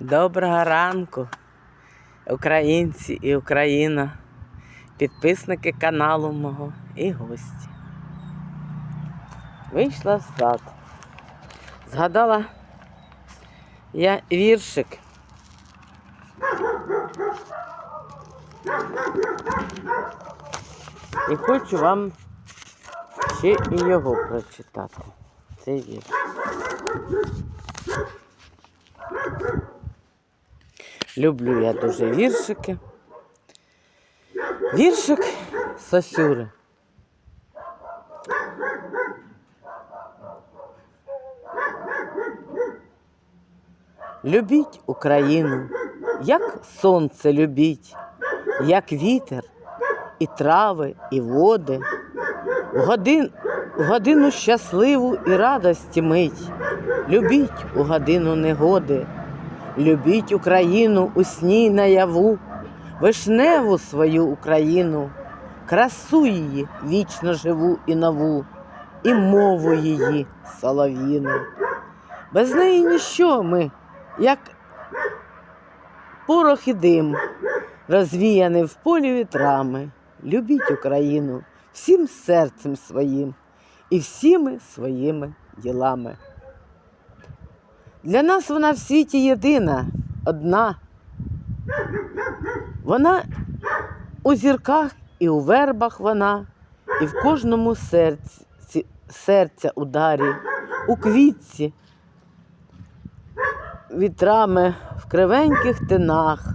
Доброго ранку, українці і Україна, підписники каналу мого і гості. Вийшла в сад. Згадала я віршик. І хочу вам ще і його прочитати. Цей вірш. Люблю я дуже віршики. Віршик Сосюри. Любіть Україну, як сонце любіть, як вітер, і трави, і води. В годин, годину щасливу і радості мить. Любіть у годину негоди. Любіть Україну у сні наяву, вишневу свою Україну, красу її вічно живу і нову, і мову її солов'їну. Без неї ніщо ми, як порох і дим, розвіяний в полі вітрами. Любіть Україну всім серцем своїм і всіми своїми ділами. Для нас вона в світі єдина, одна. Вона у зірках і у вербах вона, і в кожному серці, серця ударі, у квітці, вітрами в кривеньких тинах,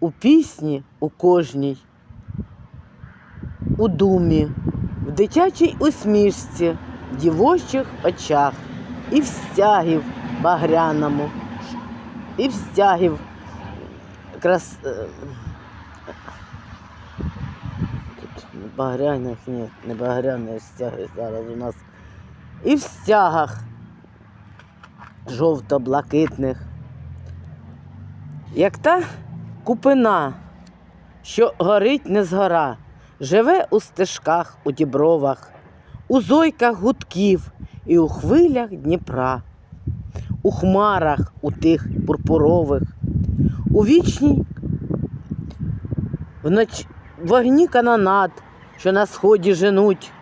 у пісні у кожній, у думі, в дитячій усмішці, в дівочих очах і в стягів багряному, і в стягів крас... е, багряних, ні, не багряних стяги зараз у нас. І в стягах жовто-блакитних. Як та купина, що горить не згора, живе у стежках, у дібровах, у зойках гудків і у хвилях Дніпра, у хмарах у тих пурпурових, у вічній вночі вогні канонат, що на сході женуть,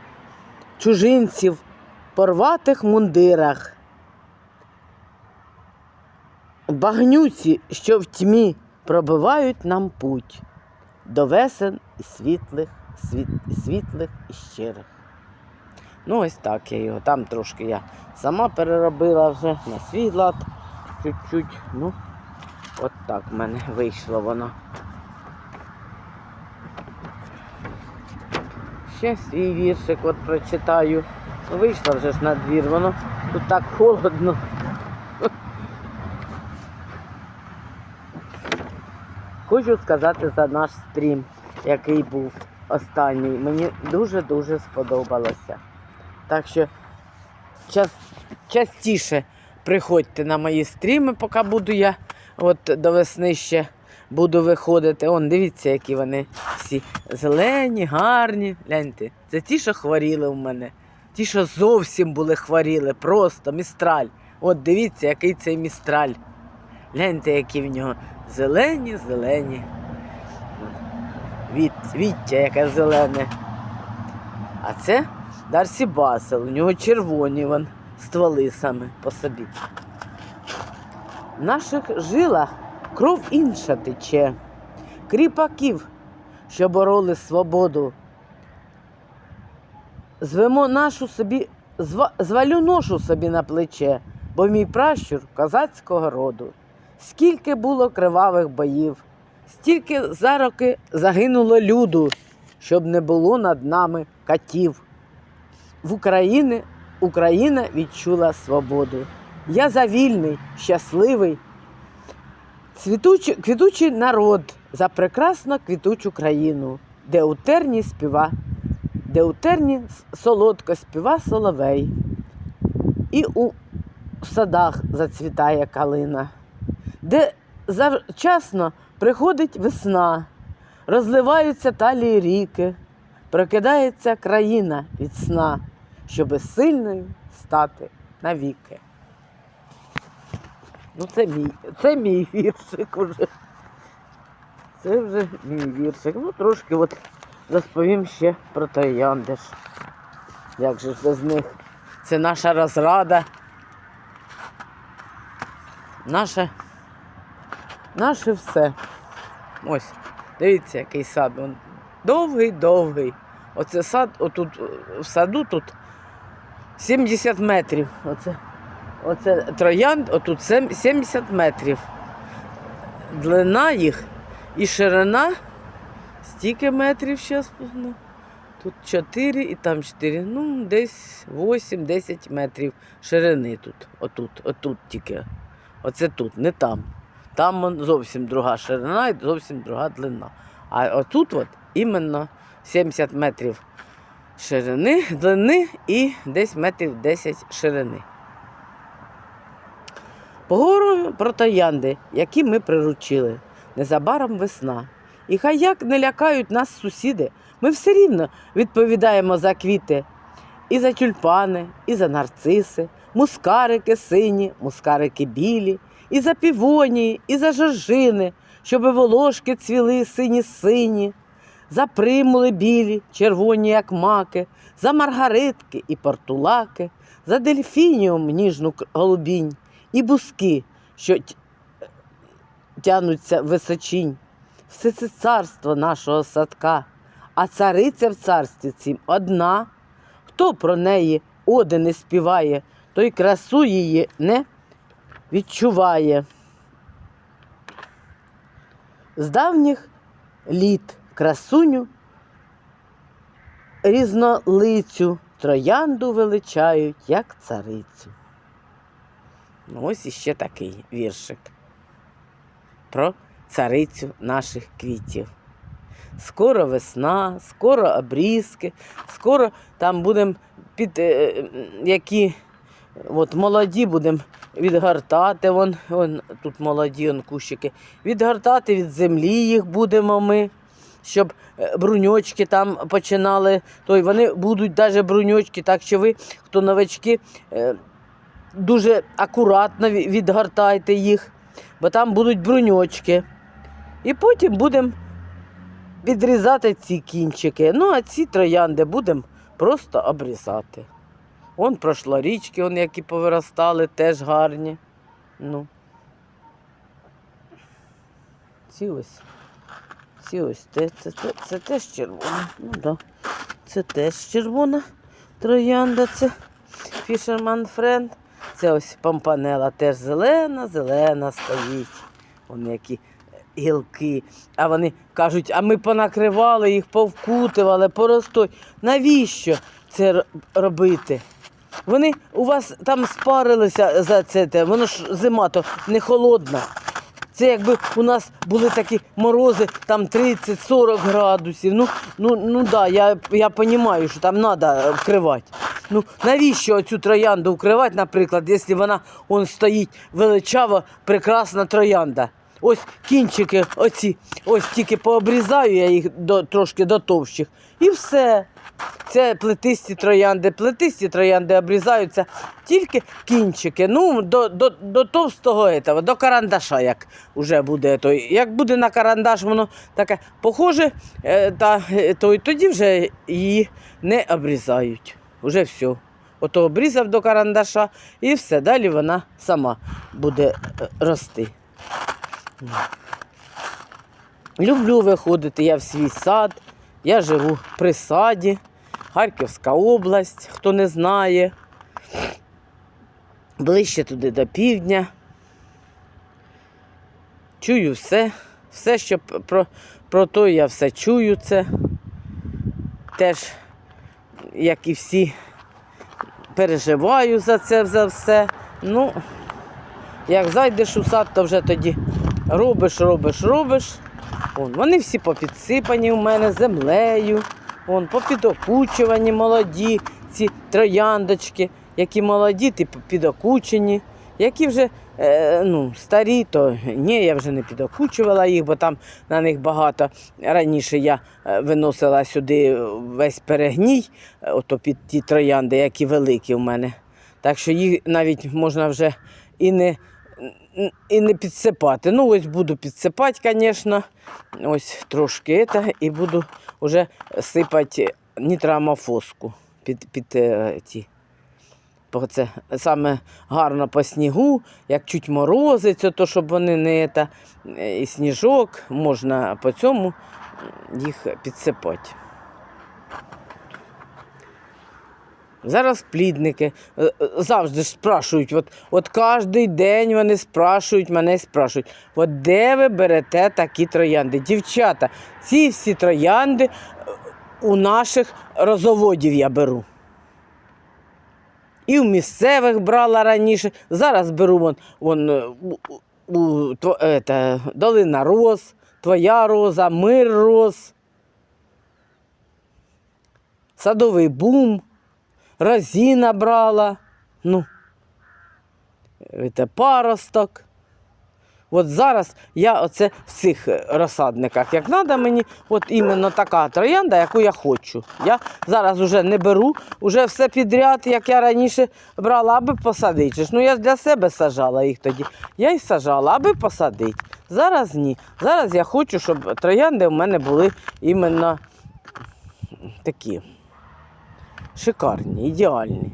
чужинців порватих мундирах. Багнюці, що в тьмі пробивають нам путь до весен і світлих, світ, світлих і щирих. Ну, ось так я його. Там трошки я сама переробила вже на свій лад чуть-чуть. Ну, от так в мене вийшло воно. Ще свій віршик от прочитаю. Ну, Вийшла вже ж на двір, воно тут так холодно. Хочу сказати за наш стрім, який був останній. Мені дуже-дуже сподобалося. Так що час, частіше приходьте на мої стріми, поки буду я от до весни ще буду виходити. Он, дивіться, які вони всі зелені, гарні. Гляньте, це ті, що хворіли в мене. Ті, що зовсім були хворіли, просто містраль. От дивіться, який цей містраль. Гляньте, які в нього зелені, зелені. Від, віття, яке зелене. А це Дарсі Басел, у нього червоні вон, стволи саме по собі. В наших жилах кров інша тече, кріпаків, що бороли свободу. Звемо нашу собі, зва, звалю ношу собі на плече, бо мій пращур козацького роду. Скільки було кривавих боїв, стільки за роки загинуло люду, щоб не було над нами катів. В Україні Україна відчула свободу. Я за вільний, щасливий, цвітучий, квітучий народ за прекрасно квітучу країну, де у терні співа, де у терні солодко співа соловей, і у садах зацвітає калина, де завчасно приходить весна, розливаються талії ріки, прокидається країна від сна, щоби сильною стати навіки. Ну, це мій, це мій віршик уже. Це вже мій віршик. Ну, трошки от розповім ще про троянди ж. Як же ж без них? Це наша розрада. Наше, наше все. Ось, дивіться, який сад. Він довгий, довгий. Оце сад, отут в саду тут 70 метрів. Оце, оце троянд, отут 70 метрів. Длина їх і ширина стільки метрів зараз. Ну, тут 4 і там 4. Ну, десь 8-10 метрів ширини тут. Отут, отут тільки. Оце тут, не там. Там зовсім друга ширина і зовсім друга длина. А отут от іменно 70 метрів ширини, длини і десь метрів 10 ширини. Поговоримо про троянди, які ми приручили. Незабаром весна. І хай як не лякають нас сусіди, ми все рівно відповідаємо за квіти. І за тюльпани, і за нарциси, мускарики сині, мускарики білі, і за півонії, і за жоржини, щоби волошки цвіли сині сині, за примули білі, червоні, як маки, за маргаритки і портулаки, за дельфініум ніжну голубінь, і буски, що тянуться височінь. Все це царство нашого садка, а цариця в царстві цім одна. Хто про неї оди не співає, той красу її не відчуває. З давніх літ красуню різнолицю троянду величають, як царицю. Ну, ось іще такий віршик про царицю наших квітів. Скоро весна, скоро обрізки, скоро там будемо під е, м, які от молоді будемо відгортати. Вон, вон тут молоді вон, кущики. Відгортати від землі їх будемо ми, щоб е, бруньочки там починали. Той, вони будуть навіть бруньочки, так що ви, хто новачки, е, дуже акуратно ві- відгортайте їх, бо там будуть бруньочки. І потім будемо відрізати ці кінчики. Ну, а ці троянди будемо просто обрізати. Вон прошлорічки, вон, які повиростали, теж гарні. Ну. Ці ось. Ці ось. Це, це, це, це теж червона. Ну, да. Це теж червона троянда. Це Fisherman Friend. Це ось помпанела теж зелена, зелена стоїть. Вони які гілки. А вони кажуть, а ми понакривали їх, повкутували, поростой. Навіщо це робити? Вони у вас там спарилися за це, воно ж зима то не холодна. Це якби у нас були такі морози, там 30-40 градусів. Ну, ну, ну да, я, я розумію, що там треба вкривати. Ну, навіщо цю троянду вкривати, наприклад, якщо вона он стоїть величава, прекрасна троянда. Ось кінчики, оці, ось тільки пообрізаю я їх до, трошки до товщих. І все. Це плетисті троянди. Плетисті троянди обрізаються тільки кінчики. Ну, до, до, до товстого этого, до карандаша, як уже буде той. Як буде на карандаш, воно таке похоже, е, та, е, то, тоді вже її не обрізають. Уже все. Ото обрізав до карандаша і все, далі вона сама буде е, рости. Люблю виходити я в свій сад. Я живу при саді, Харківська область, хто не знає. Ближче туди до півдня. Чую все. Все, що про, про то я все чую це. Теж, як і всі, переживаю за це за все. Ну, як зайдеш у сад, то вже тоді робиш, робиш, робиш. Вон, вони всі попідсипані у мене землею, вон, попідокучувані молоді, ці трояндочки, які молоді, ті підокучені, які вже е, ну, старі, то ні, я вже не підокучувала їх, бо там на них багато. Раніше я е, виносила сюди весь перегній, е, ото під ті троянди, які великі у мене. Так що їх навіть можна вже і не і не підсипати. Ну, ось буду підсипати, звісно. Ось трошки це, і буду вже сипати нітроамофоску під, під е, ті. Бо це саме гарно по снігу, як чуть морозиться, то щоб вони не та, і сніжок, можна по цьому їх підсипати. Зараз плідники е, е, завжди ж спрашують, от, от кожен день вони спрашують, мене спрашують, от де ви берете такі троянди? Дівчата, ці всі троянди е, у наших розоводів я беру. І в місцевих брала раніше. Зараз беру вон, вон у, у, тво- Долина Роз, Твоя роза, Мир Роз, Садовий бум, Розіна брала. Ну, це паросток. От зараз я оце в цих е, розсадниках, як треба мені, от іменно така троянда, яку я хочу. Я зараз вже не беру, вже все підряд, як я раніше брала, аби посадити. Ну я ж для себе сажала їх тоді. Я їх сажала, аби посадити. Зараз ні. Зараз я хочу, щоб троянди у мене були іменно такі шикарні, ідеальні.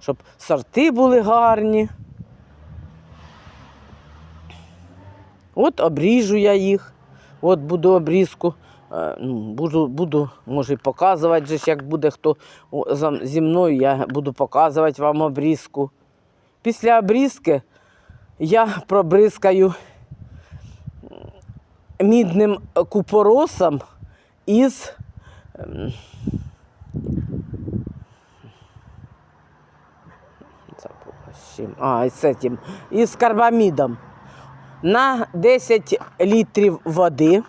Щоб сорти були гарні. От обріжу я їх. От буду обрізку. е, ну, Буду, буду, може, показувати, як буде хто зі мною, я буду показувати вам обрізку. Після обрізки я пробризкаю мідним купоросом із. Чим. А, з цим, із карбамідом на 10 літрів води.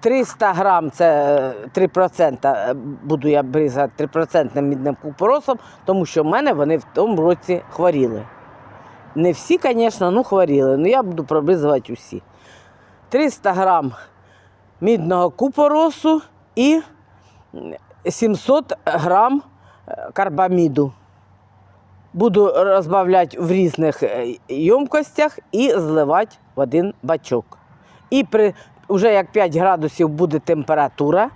300 грам це е, 3% буду я бризати 3% мідним купоросом, тому що в мене вони в тому році хворіли. Не всі, звісно, ну хворіли, але я буду пробризувати усі. 300 грам мідного купоросу і 700 грам е, карбаміду. Буду розбавляти в різних е, ємкостях і зливати в один бачок. І при вже як 5 градусів буде температура,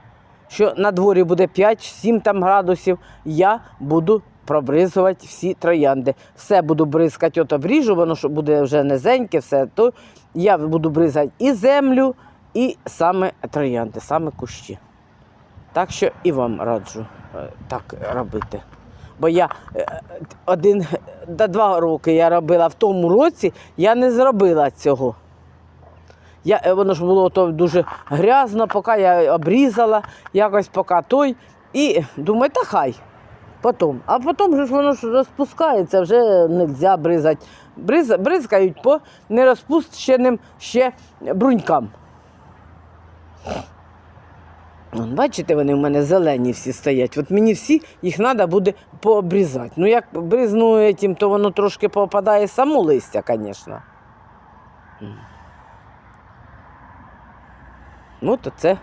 що на дворі буде 5-7 там градусів, я буду пробризувати всі троянди. Все буду бризкати, от обріжу, воно що буде вже низеньке, все то я буду бризати і землю, і саме троянди, саме кущі. Так що і вам раджу е, так робити. Бо я е, один до два роки я робила в тому році, я не зробила цього. Я, е, воно ж було то дуже грязно, поки я обрізала, якось поки той. І думаю, та хай. Потім. А потім ж воно ж розпускається, вже не можна бризати. Бриз, бризкають по нерозпущеним ще брунькам. Вон, бачите, вони в мене зелені всі стоять. От мені всі їх треба буде пообрізати. Ну, як бризну этим, то воно трошки попадає само листя, звісно. Ну, то це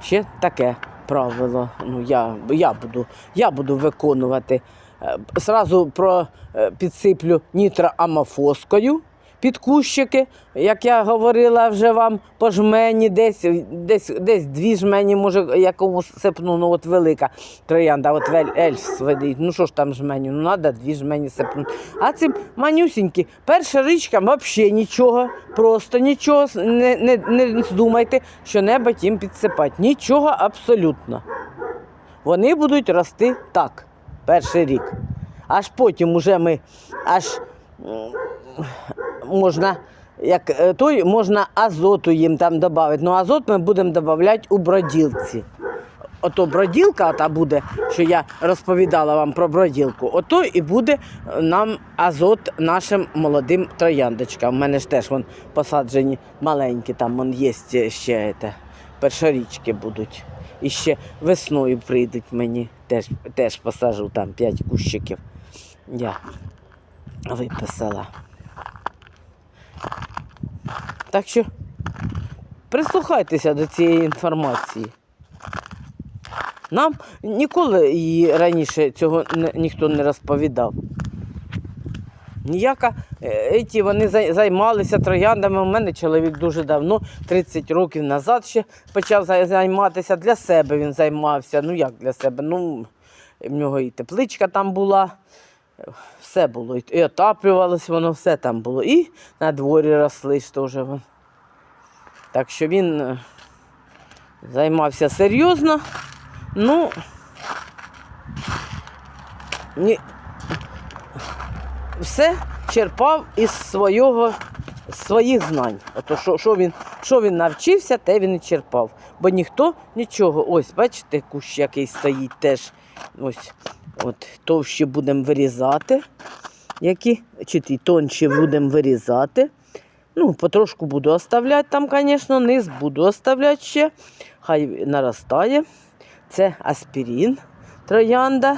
ще таке правило. Ну, я, я, буду, я буду виконувати. Е, Сразу про, е, підсиплю нітроамофоскою під кущики, як я говорила вже вам, по жмені, десь, десь, десь дві жмені, може, якому сипну, ну от велика троянда, от ельф ведить. Ну що ж там жмені? Ну треба дві жмені сипнути. А цим манюсінькі, перша річка взагалі нічого, просто нічого, не, не, не здумайте, що небудь їм підсипати. Нічого абсолютно. Вони будуть рости так, перший рік. Аж потім уже ми аж можна, як е, той, можна азоту їм там додати. Ну, азот ми будемо додавати у броділці. Ото броділка та буде, що я розповідала вам про броділку, ото і буде нам азот нашим молодим трояндочкам. У мене ж теж вон посаджені маленькі, там вон є ще це, першорічки будуть. І ще весною прийдуть мені, теж, теж посажу там 5 кущиків. Я виписала. Так що прислухайтеся до цієї інформації. Нам ніколи її раніше цього ніхто не розповідав. ніяка. е, Еті, вони займалися трояндами. У мене чоловік дуже давно, 30 років назад ще почав займатися. Для себе він займався. Ну як для себе? Ну, в нього і тепличка там була. Все було. І- отаплювалося воно, все там було. І на дворі росли ж теж. Так що він е, займався серйозно. Ну, ні, все черпав із свого, своїх знань. Ото що, що, він, що він навчився, те він і черпав. Бо ніхто нічого. Ось, бачите, кущ який стоїть теж. Ось, от, товщі будемо вирізати. Які, чи тонші будемо вирізати. Ну, потрошку буду оставляти там, звісно, низ буду оставляти ще. Хай наростає. Це аспірин, троянда.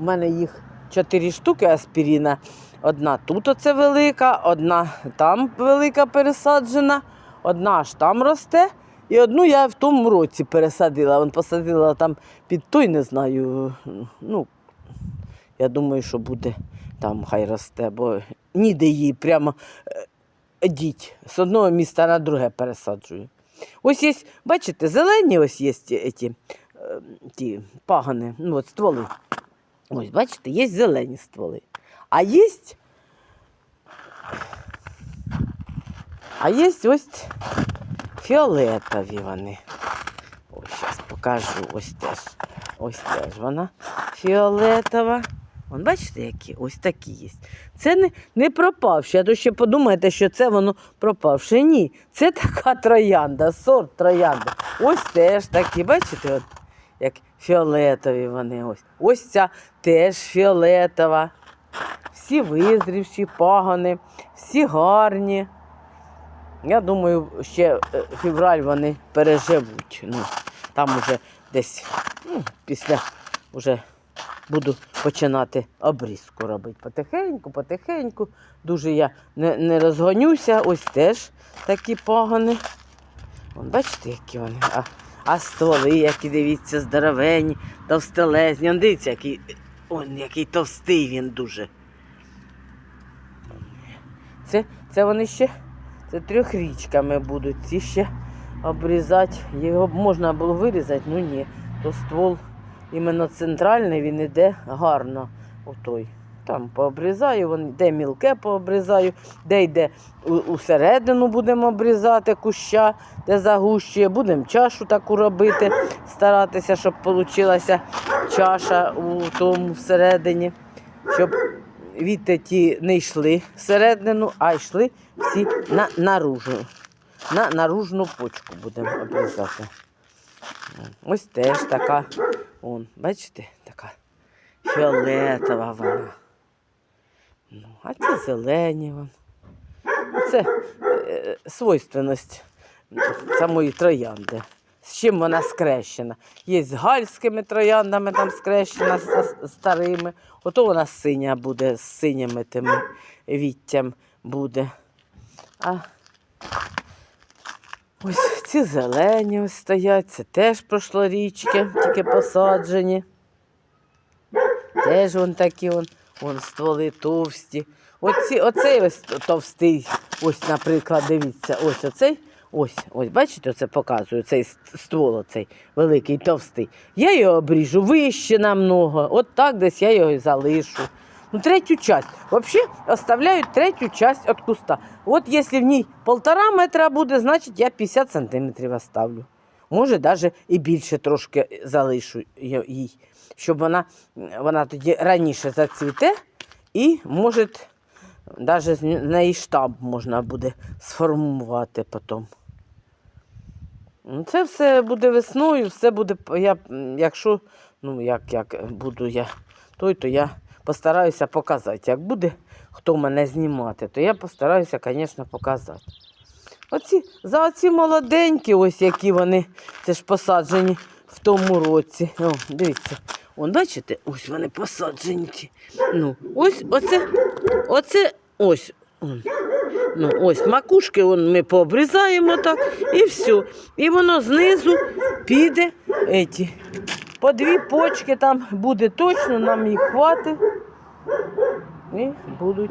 У мене їх чотири штуки аспіріна. Одна тут оце велика, одна там велика пересаджена, одна аж там росте. І одну я в тому році пересадила. Вон посадила там під той, не знаю. Ну, я думаю, що буде там хай росте, бо ніде її прямо е, діть. З одного міста на друге пересаджую. Ось є, бачите, зелені ось є ті, ті, е, ті пагани, ну от стволи. Ось, бачите, є зелені стволи. А є. А є ось фіолетові вони. Ось зараз покажу. Ось теж. Ось теж вона фіолетова. Вон, бачите, які? Ось такі є. Це не, не пропавші, а то ще подумаєте, що це воно пропавше. Ні, це така троянда, сорт троянди. Ось теж такі, бачите, от, як фіолетові вони. Ось Ось ця теж фіолетова. Всі визрівші, пагани, всі гарні. Я думаю, ще е, февраль вони переживуть. Ну, там уже десь ну, після вже буду починати обрізку робити. Потихеньку, потихеньку. Дуже я не, не розгонюся. Ось теж такі пагани. Вон, бачите, які вони. А, а стволи, які дивіться, здоровенні, товстелезні. Он дивіться, який, он, який товстий він дуже. Це, це вони ще це трьохрічками будуть. Ці ще обрізати. Його б можна було вирізати, ну ні. То ствол іменно центральний, він іде гарно. Отой. Там пообрізаю, вон, де мілке пообрізаю, де йде усередину будемо обрізати куща, де загущує. Будемо чашу таку робити, старатися, щоб вийшла чаша у тому всередині, щоб віти ті не йшли всередину, а йшли всі на наружу. На наружну почку будемо обрізати. Ось теж така, он, бачите, така фіолетова вона. Ну, а ці зелені. Вон. Це е, свойственність самої троянди. З чим вона скрещена. Є з гальськими трояндами там скрещена з, старими. Ото вона синя буде, з синіми тими віттям буде. А ось ці зелені ось стоять, це теж прошлорічки, тільки посаджені. Теж вон такі вон, вон стволи товсті. Оці, оцей ось товстий, ось, наприклад, дивіться, ось оцей. Ось, ось, бачите, оце показую, цей ствол, оцей великий, товстий. Я його обріжу вище намного. От так десь я його і залишу. Ну, третю часть. Взагалі оставляю третю часть від куста. От якщо в ній полтора метра буде, значить я 50 сантиметрів оставлю. Може, навіть і більше трошки залишу їй, щоб вона, вона тоді раніше зацвіте і може навіть з неї штамп можна буде сформувати потім. Ну, Це все буде весною, все буде, я, якщо, ну, як, як буду я той, то я постараюся показати. Як буде хто мене знімати, то я постараюся, звісно, показати. Оці, за оці молоденькі, ось які вони, це ж посаджені в тому році. О, дивіться, Вон, бачите, ось вони посаджені. Ну, ось, оце, оце, ось. Ну, ось макушки вон, ми пообрізаємо так і все. І воно знизу піде еті. По дві почки там буде точно, нам їх хватить. і будуть.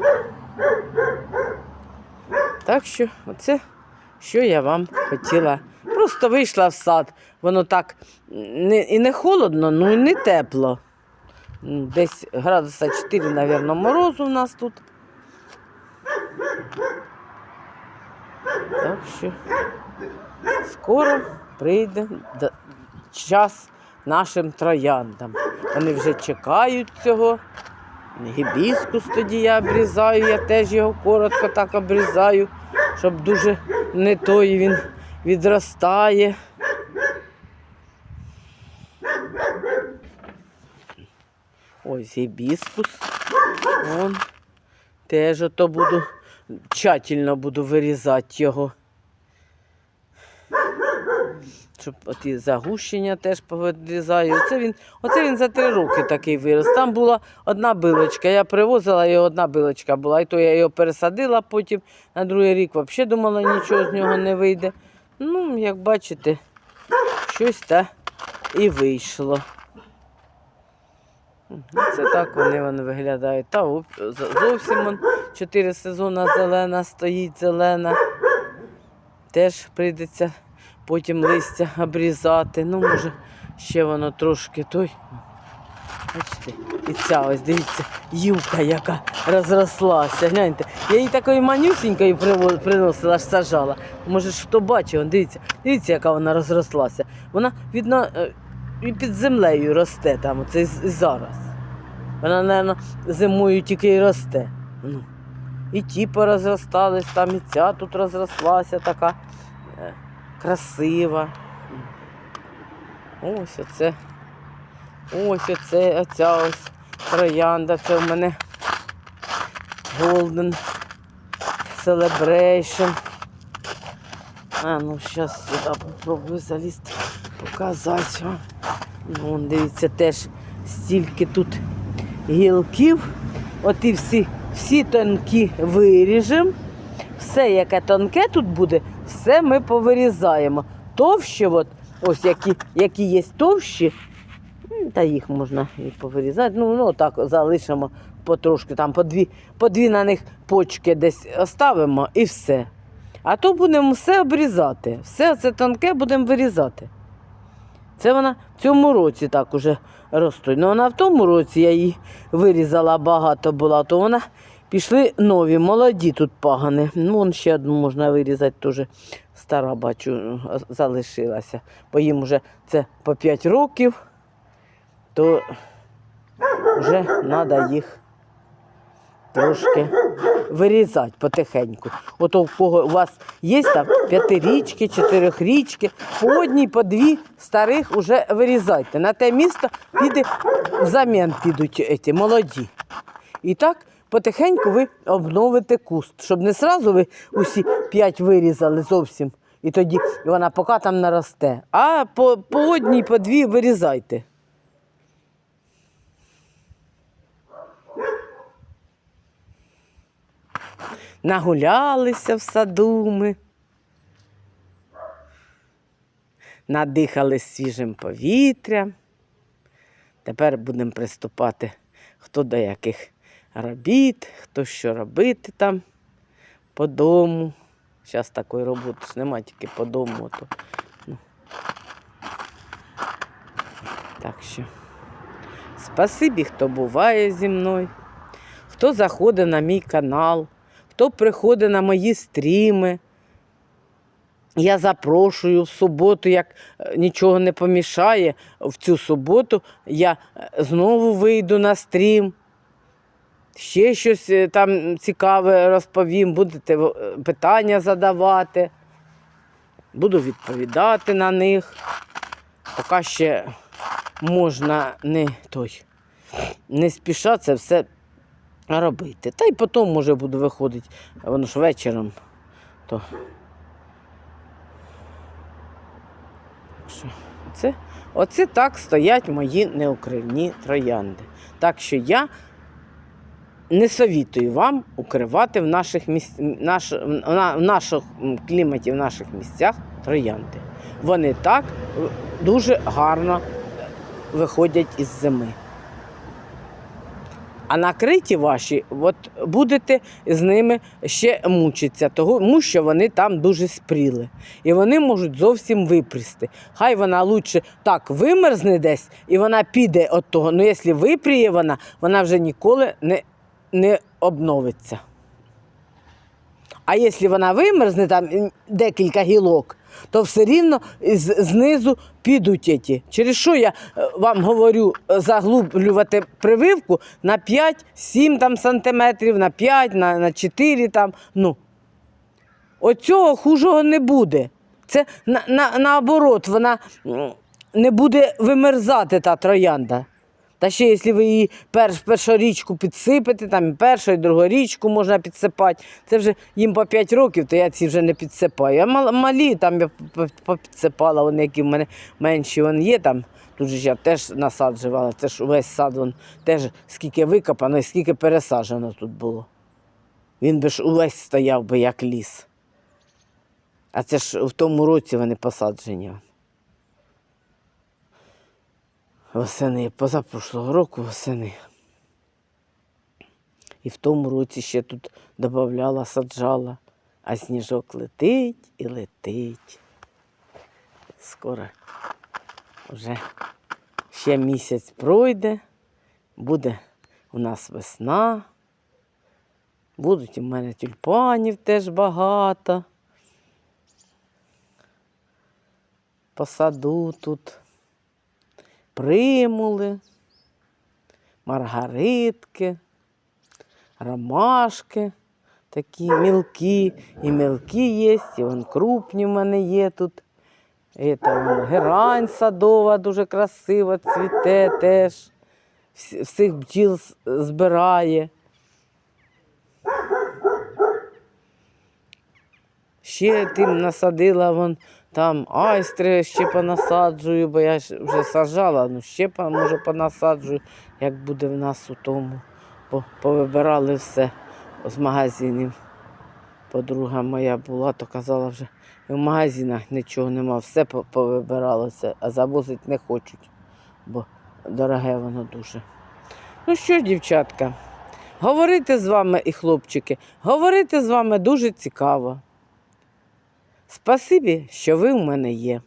Так що, оце, що я вам хотіла. Просто вийшла в сад. Воно так не, і не холодно, ну і не тепло. Десь градуса 4, мабуть, морозу у нас тут. Так що скоро прийде час нашим трояндам. Вони вже чекають цього. Гібіскус тоді я обрізаю, я теж його коротко так обрізаю, щоб дуже не той він відростає. Ось гібіскус. Вон. Теж ото буду тщательно буду вирізати його. Щоб оті загущення теж повидрізаю. Оце він, оце він за три роки такий вирос. Там була одна билочка. Я привозила і одна билочка була. І то я його пересадила потім на другий рік. Взагалі думала, нічого з нього не вийде. Ну, як бачите, щось та і вийшло. Це так вони, вони виглядають. Та зовсім он, чотири сезони зелена стоїть зелена. Теж прийдеться потім листя обрізати. Ну, може, ще воно трошки той. Бачите, і ця ось дивіться, юбка, яка розрослася. Гляньте, я її такою манюсінькою приносила, аж сажала. Може, хто бачив, дивіться, дивіться, яка вона розрослася. Вона, видно, е, і під землею росте там, оце зараз. Вона, мабуть, зимою тільки і росте. Ну. І ті порозростались, там і ця тут розрослася така е, красива. Ось оце. Ось оце, оця ось троянда. Це в мене Golden Celebration. А, ну зараз сюди попробую залізти, показати вон, дивіться, теж стільки тут гілків. От і всі, всі тонкі виріжемо. Все, яке тонке тут буде, все ми повирізаємо. Товщі, от, ось які, які є товщі, та їх можна і повирізати. Ну, ну так залишимо потрошки, там по дві, по дві на них почки десь оставимо і все. А то будемо все обрізати. Все це тонке будемо вирізати. Це вона в цьому році так уже ростуть. Ну вона в тому році я її вирізала багато була, то вона пішли нові, молоді тут пагани. Ну, вон ще одну можна вирізати, теж стара, бачу, залишилася. Бо їм вже це по 5 років, то вже треба їх трошки вирізати потихеньку. Ото в кого у вас є там п'ятирічки, чотирьохрічки, по одній, по дві старих вже вирізайте. На те місто піде взамін підуть еті, молоді. І так потихеньку ви обновите куст, щоб не сразу ви усі п'ять вирізали зовсім. І тоді вона поки там наросте. А по, по одній, по дві вирізайте. Нагулялися в саду ми. Надихались свіжим повітрям. Тепер будемо приступати хто до яких робіт, хто що робити там по дому. Зараз такої роботи ж немає, тільки по дому. То, ну. Так що, спасибі, хто буває зі мною, хто заходить на мій канал, хто приходить на мої стріми. Я запрошую в суботу, як е, нічого не помішає, в цю суботу я е, знову вийду на стрім. Ще щось е, там цікаве розповім, будете питання задавати, буду відповідати на них. Поки ще можна не той, не спіша це все робити. Та й потім, може, буду виходити, воно ж вечором. То Оце, оце так стоять мої неукривні троянди. Так що я не совітую вам укривати в наших місць, наш, в наших кліматі, в наших місцях троянди. Вони так е, дуже гарно е, виходять із зими. А накриті ваші, от будете з ними ще мучитися, тому що вони там дуже спріли. І вони можуть зовсім випрісти. Хай вона лучше так вимерзне десь, і вона піде від того. Ну, якщо випріє вона, вона вже ніколи не, не обновиться. А якщо вона вимерзне там декілька гілок, то все рівно знизу підуть ті. Через що я е, вам говорю е, заглублювати прививку на 5-7 там, сантиметрів, на 5, на, на 4 там. Ну. Оцього хужого не буде. Це на, на, наоборот, вона не буде вимерзати та троянда. Та ще, якщо ви її перш, першу річку підсипете, там і першу, і другу річку можна підсипати. Це вже їм по 5 років, то я ці вже не підсипаю. А мал- малі там я підсипала, вони які в мене менші вон є там. Тут же я теж насаджувала, це ж увесь сад вон, теж скільки викопано і скільки пересаджено тут було. Він би ж увесь стояв би як ліс. А це ж в тому році вони посаджені. Восени, позапрошлого року восени. І в тому році ще тут додавала, саджала, а сніжок летить і летить. Скоро вже ще місяць пройде, буде у нас весна. Будуть у мене тюльпанів теж багато. По саду тут примули, маргаритки, ромашки такі мілкі, і мілкі є, і вон крупні в мене є тут. І там герань садова дуже красива, цвіте теж. Всіх бджіл збирає. Ще тим насадила вон там айстри ще понасаджую, бо я вже саджала, ну ще може понасаджую, як буде в нас у тому. Бо повибирали все з магазинів. Подруга моя була, то казала вже, в магазинах нічого нема, все повибиралося, а завозити не хочуть, бо дороге воно дуже. Ну що дівчатка, говорити з вами і хлопчики, говорити з вами дуже цікаво. Спасибі, що ви в мене є.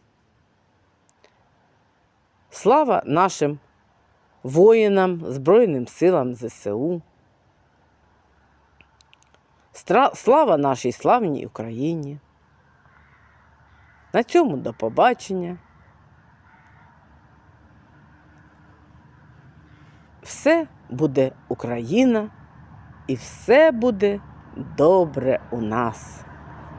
Слава нашим воїнам, Збройним силам ЗСУ. Слава нашій славній Україні. На цьому до побачення. Все буде Україна і все буде добре у нас.